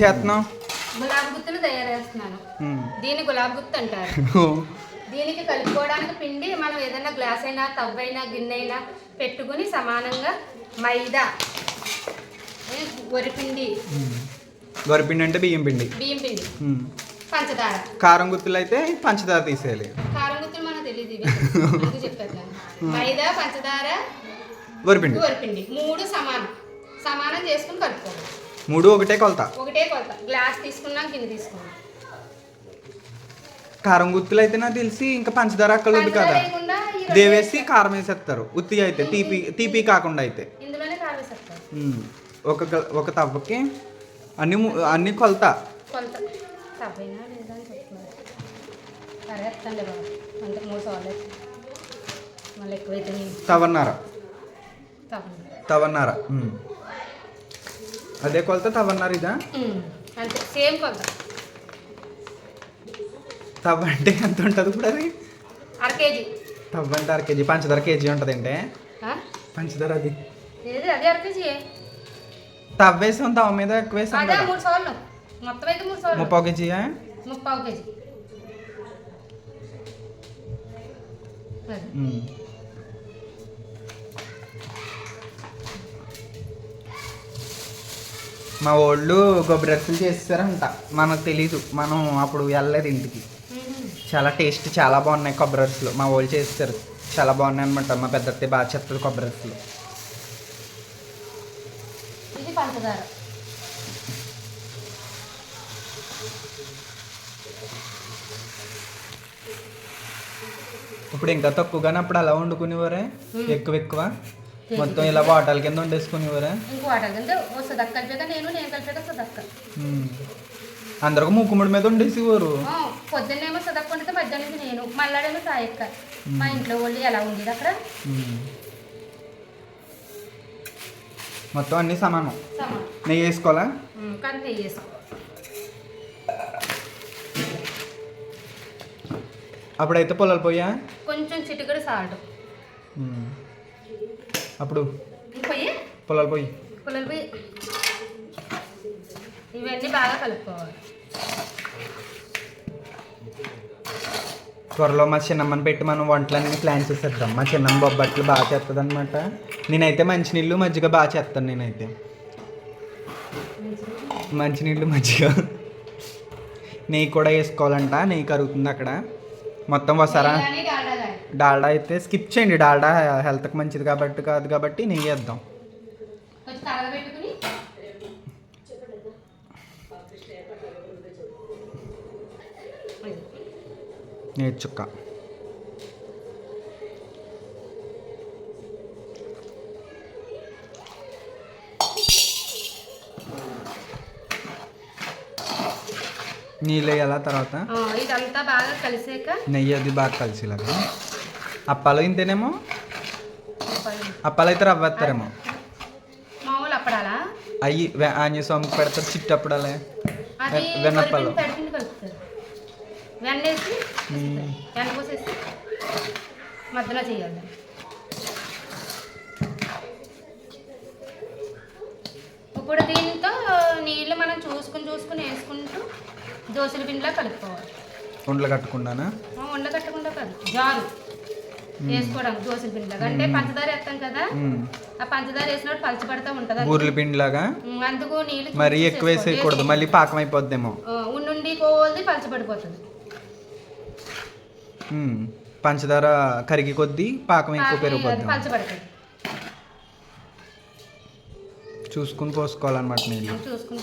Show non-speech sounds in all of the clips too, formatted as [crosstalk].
చేస్తున్నాం గులాబ్ గుత్తులు తయారు చేస్తున్నాను. దీన్ని గులాబ్ గుత్తు అంటారు. దీనికి కలుపుకోవడానికి పిండి మనం ఏదైనా గ్లాస్ అయినా తవ్వ అయినా గిన్నె అయినా పెట్టుకుని సమానంగా మైదా వరిపిండి వరిపిండి అంటే బియ్యం పిండి. బియ్యం పిండి. పంచదార. కారం గుత్తులు అయితే పంచదార తీసేయాలి. కారం గుత్తులు మనకు తెలియదు ఇవి. [laughs] చెప్పాను మైదా పంచదార వరిపిండి వరిపిండి మూడు సమానం. సమానం చేసుకుని కలుపుకోవాలి. మూడు ఒకటే కొలత. ఒకటే కొలత. గ్లాస్ తీసుకున్నాం గిన్నె తీసుకున్నాం. కారం గుత్తులు అయితే నాకు తెలిసి ఇంకా పంచదార అక్కర్లేదు కదా. దేవేసి కారం వేసేస్తారు. ఉత్తి అయితే తీపి తీపి కాకుండా అయితే. ఒక ఒక తవ్వకి అన్ని అన్ని కొలత. తవన్నర. తవన్నర. అదే కొలత తవన్నర ఇదా? అంతే సేమ్ కొంత తవ్వ అంటే ఎంత ఉంటుంది ఇప్పుడు అది? అర కేజీ. తవ్వ అంటే అర కేజీ పంచదార కేజీ ఉంటుంది అంటే ఆ? పంచదార అది. అదే అర కేజీ తవ్వ వేసాం తవ్వ మీద ఎక్కువ వేసాం కదా? మూడు సార్లు మొత్తం అయితే మూడు సార్లు ముప్పావు కేజీయా? ముప్పావు కేజీ. మా వాళ్ళు కొబ్బరి రసలు చేస్తారంట. మనకు తెలీదు. మనం అప్పుడు వెళ్ళలేదు ఇంటికి. చాలా టేస్ట్ చాలా బాగున్నాయి కొబ్బరి రసలు మా వాళ్ళు చేస్తారు. చాలా బాగున్నాయి అనమాట మా పెద్దతే బాగా చెప్తుంది కొబ్బరి రసలు ఇది పంచదార. ఇప్పుడు ఇంకా తక్కువగానే అప్పుడు అలా వండుకునేవారే. ఎక్కువ ఎక్కువ? మొత్తం ఇలా వాటాల కింద వండేసుకునేవారే ఇంకో వాటర్ అంటే ఓ సుదక్క కలిపాక నేను నేను కలిపాక సుదక్క. అందరికి మూకుముడి మీద వండేసేవారు పొద్దున్నేమో సుదక్క వండితే మధ్యాహ్నం నేను మళ్ళాడేమో సాయక్క మా ఇంట్లో వాళ్ళు ఎలా ఉండేది అక్కడ. మొత్తం అన్నీ సమానం. నెయ్యి వేసుకోవాలా? కానీ నెయ్యి వేసుకో. అప్పుడైతే పొలాలు పోయా? కొంచెం చిటికడు సాల్ట్. అప్పుడు పొయ్యి? పొలాలు పోయి పుల్లలు పోయి ఇవన్నీ బాగా కలుపుకోవాలి. త్వరలో మా చిన్నమ్మని పెట్టి మనం వంటలన్నీ ప్లాన్ చేసేద్దాం. మా చిన్నమ్మ బొబ్బట్లు బాగా చేస్తుంది అనమాట నేనైతే మంచినీళ్ళు మజ్జిగ బాగా చేస్తాను నేనైతే. మంచినీళ్ళు మజ్జిగ. నెయ్యి కూడా వేసుకోవాలంట. నెయ్యి కరుగుతుంది అక్కడ. మొత్తం వసారా? బిర్యానీ డాల్డా అయితే స్కిప్ చేయండి. డాల్డా హెల్త్కి మంచిది కాబట్టి కాదు కాబట్టి నెయ్యి వేద్దాం కొంచెం కరగబెట్టుకుని నెయ్యి చుక్క నీళ్ళు వేయాలా తర్వాత? ఇదంతా బాగా కలిసాక నెయ్యి అది బాగా కలిసిలాగా. అప్పాలు ఇంతేనేమో. అప్పాలు అయితే రవ్వ వేస్తారేమో మామూలు అప్పడాలా? అయ్యి ఆంజనేయ స్వామికి పెడతారు చిట్టు అప్పుడాలే. వెన్నప్పాలు. వరిపిండి తడిపిండి కలుపుతారు. వెన్న వేసి మ్మ్. వెన్న పోసేసి మధ్యలో చేయాలి. ఇప్పుడు దీంతో నీళ్ళు మనం చూసుకుని చూసుకుని వేసుకుంటూ దోశల పిండిలా కలుపుకోవాలి. ఉండలు కట్టుకున్నానా ఆ, ఉండకట్టకుండా కాదు జారు. వేసుకోవడానికి దోశల పిండిలాగా అంటే పంచదార వేస్తాం కదా. ఆ పంచదార వేసినప్పుడు పలచబడతా ఉంటుంది. బూరెల పిండిలాగా? ఉమ్, అందుకు నీళ్ళు మరీ ఎక్కువ. వేసేయకూడదు మళ్ళీ పాకం అయిపోద్దేమో. ఉండుండి కోల్ది పలచబడిపోతుంది. పంచదార కరిగి కొద్దీ పాకం ఎక్కువ పెరిగిపోద్ది పలచబడుతుంది చూసుకుని పోసుకోవాలన్నమాట నీళ్ళు. చూసుకుని.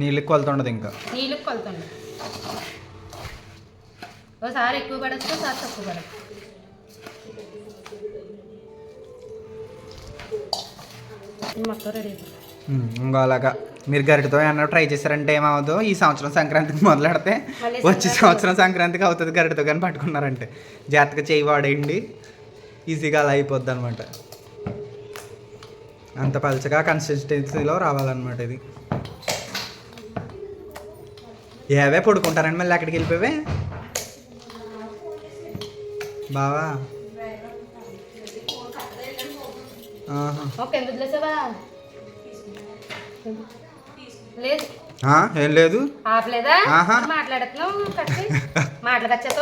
నీళ్ళకి కొలత ఉండదు ఇంకా. నీళ్ళకి కొలుతుంది ఒకసారి ఎక్కువ పడచ్చు ఒకసారి తక్కువ పడచ్చు. మొత్తం రెడీ అయిపోయింది. మ్మ్. ఇంకో అలాగా. మీరు గరిటతో ఏమన్నా ట్రై చేశారంటే ఏమవుదో ఈ సంవత్సరం సంక్రాంతికి మొదలెడితే వచ్చే సంవత్సరం సంక్రాంతికి అవుతుంది గరిటతో కానీ పట్టుకున్నారంటే. జాగ్రత్తగా చేయి వాడేయండి. ఈజీగా అలా అయిపోద్ది అనమాట అంత పలచగా కన్సిస్టెన్సీలో రావాలన్నమాట ఇది. ఏవే పడుకుంటారండి మళ్ళీ అక్కడికి వెళ్ళిపోవే బావా? ఓకే లేదు. ఏం లేదు. ఆపలేదా?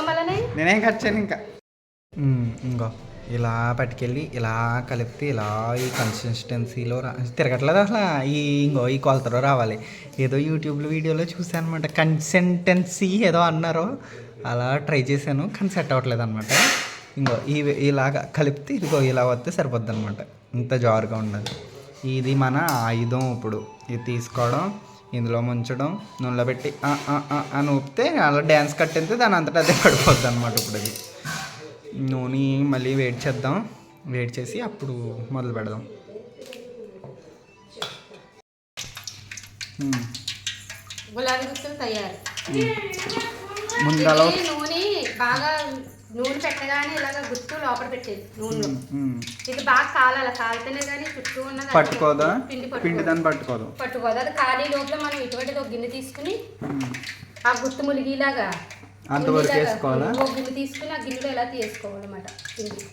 మళ్ళీ నేనేం కట్ చేయను ఇంకా. ఇంకో. ఇలా పట్టుకెళ్ళి ఇలా కలిపితే ఇలా ఈ కన్సిస్టెన్సీలో రా తిరగట్లేదు అసలు. ఈ ఇంకో ఈ కొలతలో రావాలి. ఏదో యూట్యూబ్లో వీడియోలో చూసాను అనమాట కన్సిస్టెన్సీ ఏదో అన్నారు. అలా ట్రై చేశాను కానీ సెట్ అవ్వట్లేదు అనమాట ఇంకో ఈ ఇలాగా కలిపితే ఇదిగో ఇలా వస్తే సరిపోద్ది అనమాట ఇంత జారుగా ఉండదు. ఇది మన ఆయుధం ఇప్పుడు. ఇది తీసుకోవడం ఇందులో ముంచడం నూనెలో పెట్టి అని ఊపితే అలా డ్యాన్స్ కట్టితే దాని అంతటా అదే పడిపోద్ది అనమాట ఇప్పుడు అది. నూనె మళ్ళీ వేడి చేద్దాం. వేడి చేసి అప్పుడు మొదలు పెడదాం. గులాబీ గుత్తులు తయారు. ఇది నూనె బాగా నూనె పెట్టగానే ఇలాగ గుత్తు లోపల పెట్టేది నూనెలో. మ్మ్. ఇది బాగా కాలాలి కాలితేనే కానీ చుట్టూ ఉన్నది పట్టుకోదా? పిండి దాన్ని పట్టుకోదు. పట్టుకోదు. అది ఖాళీ లోపల మనం ఇటువంటిది ఒక గిన్నె తీసుకుని. ఆ గుత్తు ములిగిలాగా అంతవరకు వేసుకోవాలా? ఒక గిన్నె తీసుకుని ఆ గిన్నెలో ఎలా తీసుకోవాలన్నమాట. పిండి.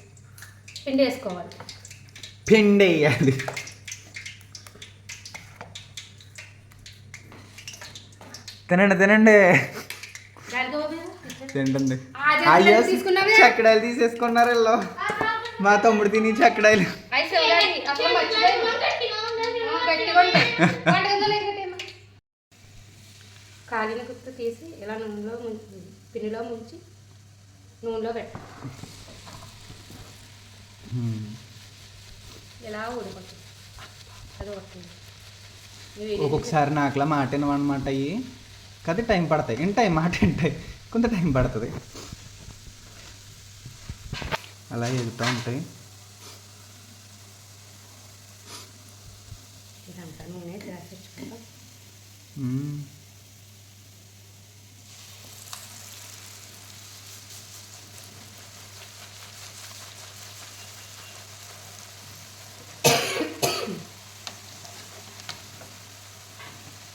పిండి వేసుకోవాలి. పిండి వేయాలి. తినండి తినండి. తింటుంది. జంతువులను అయ్యో? చక్కడాయలు తీసేసుకున్నారు వీళ్ళు. మా తమ్ముడు తిని కట్టేయమ్మా. కాలిన గుత్తు తీసి ఇలా నూనెలో ముంచి పిండిలో ముంచి నూనెలో పెట్ట. ఇలా ఊడిపోతుంది అది వస్తుంది ఒక్కొక్కసారి నాకులా మాట వినమన్నమాట అయ్యి. కదా టైం పడతాయి. వింటాయి మాట వింటాయి కొంత టైం పడుతుంది. అలా ఎగుతూ ఉంటాయి.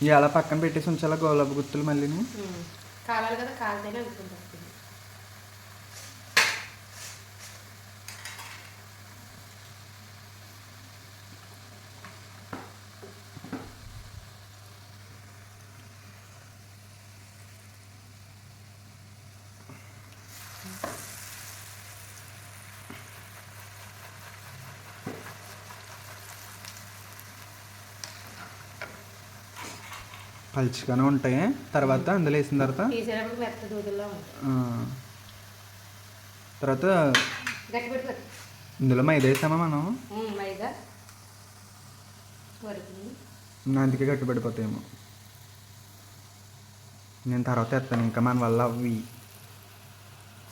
ఇవి అలా పక్కన పెట్టేసి ఉంచాలా గోలాబు గుత్తులు మళ్ళీని? కాలాలి కదా అనుకుంటుంది పలుచగానే ఉంటాయి. తర్వాత అందులో వేసిన తర్వాత? తర్వాత ఇందులో మైదా వేసామా మనం? అందుకే గట్టిపడిపోతాయేమో నేను తర్వాత ఎత్తాను ఇంకా మన వల్ల అవి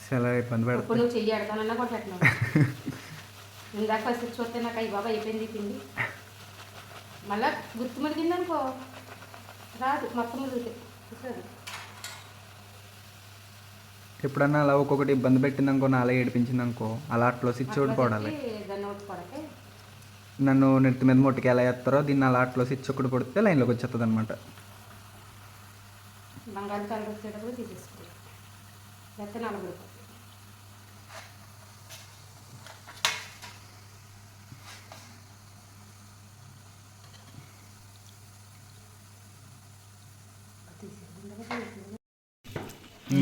చాలా ఇబ్బంది ఇప్పుడు పెడతాయి. నువ్వు చెయ్యి ఆడతానన్నా కూడా పెట్టినావు [laughs] ఇందాక ఫస్ట్ చూస్తే నాకు అయ్యి బాబా అయిపోయింది ఈ పిండి. మళ్ళా గుర్తు మురిగింది అనుకో రాదు మొత్తం చూసారు ఎప్పుడన్నా అలా ఒక్కొక్కటి ఇబ్బంది పెట్టింది అనుకో నాలా ఏడిపించింది అనుకో అలా అట్లో స్విచ్ ఒకటి పడాలి. నన్ను నెత్తి మీద మొట్టికి ఎలా వేస్తారో దీన్ని అలా అట్లో స్విచ్ ఒకటి పడితే లైన్లోకి వచ్చేస్తుంది అనమాట వచ్చేటప్పుడు తీసేసుకోవాలి లేకపోతే నలుగురు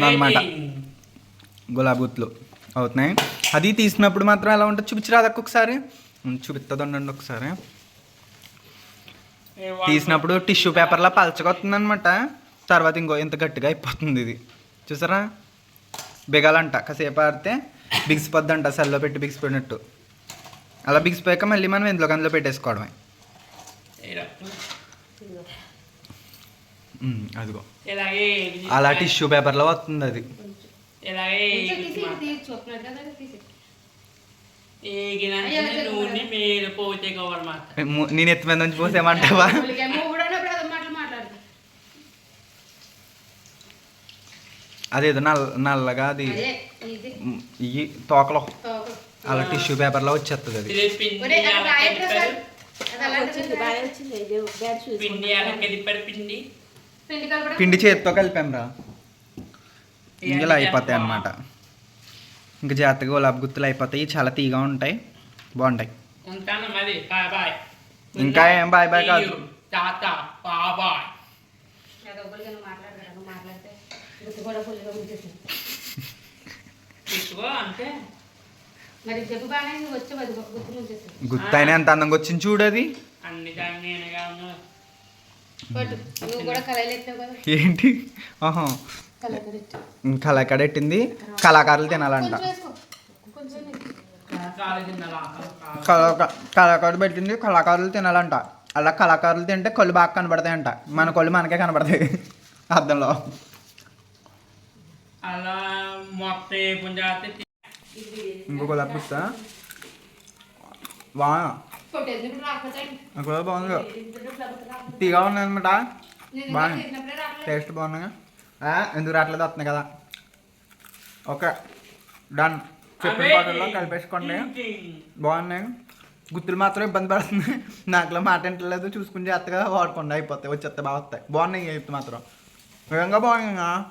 అనమాట గులాబీ గుత్తులు అవుతున్నాయి. అది తీసినప్పుడు మాత్రం ఎలా ఉంటుంది? చూపించరాదక్క ఒకసారి చూపిస్తుంది ఉండండి ఒకసారి తీసినప్పుడు టిష్యూ పేపర్లా పలచగొస్తుంది అనమాట తర్వాత ఇంకో ఇంత గట్టిగా అయిపోతుంది ఇది. చూసారా? బిగాలంట. కాసేపు ఆడితే బిగిసిపోద్దంట. సెల్లో పెట్టి బిగిసిపోయినట్టు. అలా బిగిసిపోయాక మళ్ళీ మనం ఇందులో అందులో పెట్టేసుకోవడమే అదిగో. ఇలాగే అలా టిష్యూ పేపర్లో వస్తుంది అది. ఇలాగే నూనె ఎత్తి మీద నుంచి పోసేమంటావా అదేదో నల్ల నల్లగా అది ఈ తోకలో. అలా టిష్యూ పేపర్లో వచ్చేస్తుంది అది. పిండి పిండి. పిండి చేతితో కలిపాం రా. ఇలా అయిపోతాయి అన్నమాట. ఇంకా జాగ్రత్తగా గులాబీ గుత్తులు అయిపోతాయి. చాలా తీగా ఉంటాయి. బాగుంటాయి. ఇంకా ఏం బాయ్ బాయ్ కాదు. గుర్తైన ఎంత అందంగా వచ్చింది చూడు అది. అన్ని ఏంటి? కళాకాడెట్టింది కళాకారులు తినాలంట. కళాకారులు పెట్టింది. కళాకారులు తినాలంట. అలా కళాకారులు తింటే కళ్ళు బాగా కనబడతాయంట. మన కళ్ళు మనకే కనబడతాయి. అర్థంలో? ఇంకో గులాబీ అక్కడ బాగుంది. తీగా ఉన్నాయి అనమాట రాలేదు. టేస్ట్ బాగున్నాయి ఎందుకు రావట్లేదు? వస్తుంది కదా. ఓకే. డన్. చెప్పిన పాటల్లో కలిపేసుకోండి. బాగున్నాయి. గుర్తులు మాత్రం ఇబ్బంది పడుతుంది. నాకులో మాట వింటలేదు. చూసుకుని చేస్తా కదా. వాడుకోండి. అయిపోతాయి. వచ్చేస్తే బాగా వస్తాయి. బాగున్నాయి చెప్తే మాత్రం. నిజంగా బాగున్నాయి